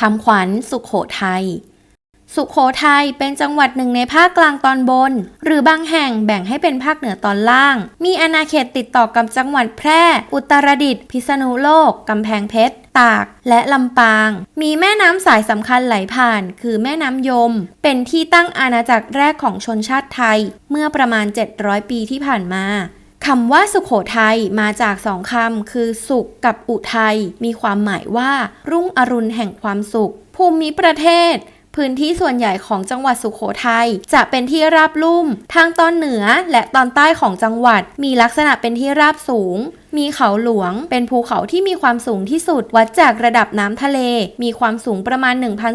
คำขวัญสุขโขทัยสุขโขทัยเป็นจังหวัดหนึ่งในภาคกลางตอนบน หรือบางแห่งแบ่งให้เป็นภาคเหนือตอนล่าง มีอาณาเขตติดต่อกับจังหวัดแพร่ อุตรดิตถ์พิษณุโลก กำแพงเพชร ตาก และลำปาง มีแม่น้ำสายสำคัญไหลผ่าน คือแม่น้ำยม เป็นที่ตั้งอาณาจักรแรกของชนชาติไทย เมื่อประมาณ 700 ปีที่ผ่านมา คำว่าสุขโขทัยมาจากสองคำคือสุขกับอุทัยมีความหมายว่า รุ่งอรุณแห่งความสุข ภูมิประเทศ พื้นที่ส่วนใหญ่ของจังหวัดสุขโขทัยจะเป็นที่ราบลุ่ม ทางตอนเหนือและตอนใต้ของจังหวัด มีลักษณะเป็นที่ราบสูงมีเขาหลวง เป็นภูเขาที่มีความสูงที่สุด วัดจากระดับน้ำทะเล มีความสูงประมาณ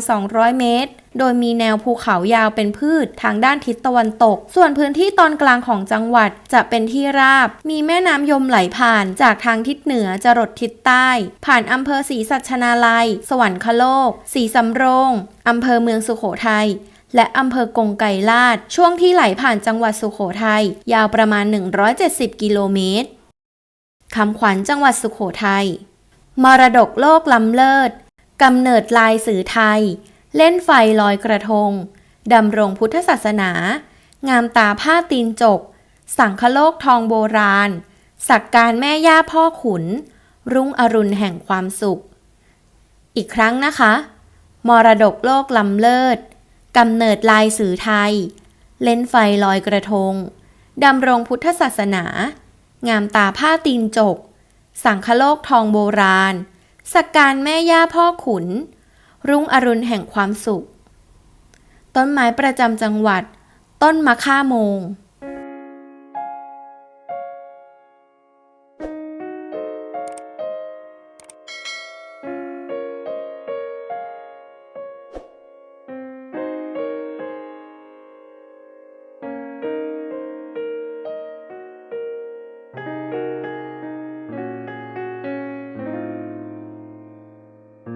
1,200 เมตร โดยมีแนวภูเขายาวเป็นพืชทางด้านทิศตะวันตก ส่วนพื้นที่ตอนกลางของจังหวัดจะเป็นที่ราบ มีแม่น้ำยมไหลผ่านจากทางทิศเหนือจรดทิศใต้ ผ่านอำเภอศรีสัชนาลัย สวรรคโลกศรีสำโรงอำเภอเมืองสุโขทัยและอำเภอกงไกรลาด ช่วงที่ไหลผ่านจังหวัดสุโขทัยยาวประมาณ 170 กิโลเมตรคำขวัญจังหวัดสุโขทัยมรดกโลกล้ำเลิศกำเนิดลายสื่อไทย เล่นไฟลอยกระทง ดำรงพุทธศาสนา งามตาผ้าตีนจก สังคโลกทองโบราณ สักการแม่ย่าพ่อขุน รุ่งอรุณแห่งความสุข อีกครั้งนะคะ มรดกโลกล้ำเลิศกำเนิดลายสื่อไทย เล่นไฟลอยกระทง ดำรงพุทธศาสนา งามตาผ้าตีนจก สังคโลกทองโบราณ สักการแม่ย่าพ่อขุน รุ่งอรุณแห่งความสุข ต้นไม้ประจำจังหวัด ต้นมะค่าโมง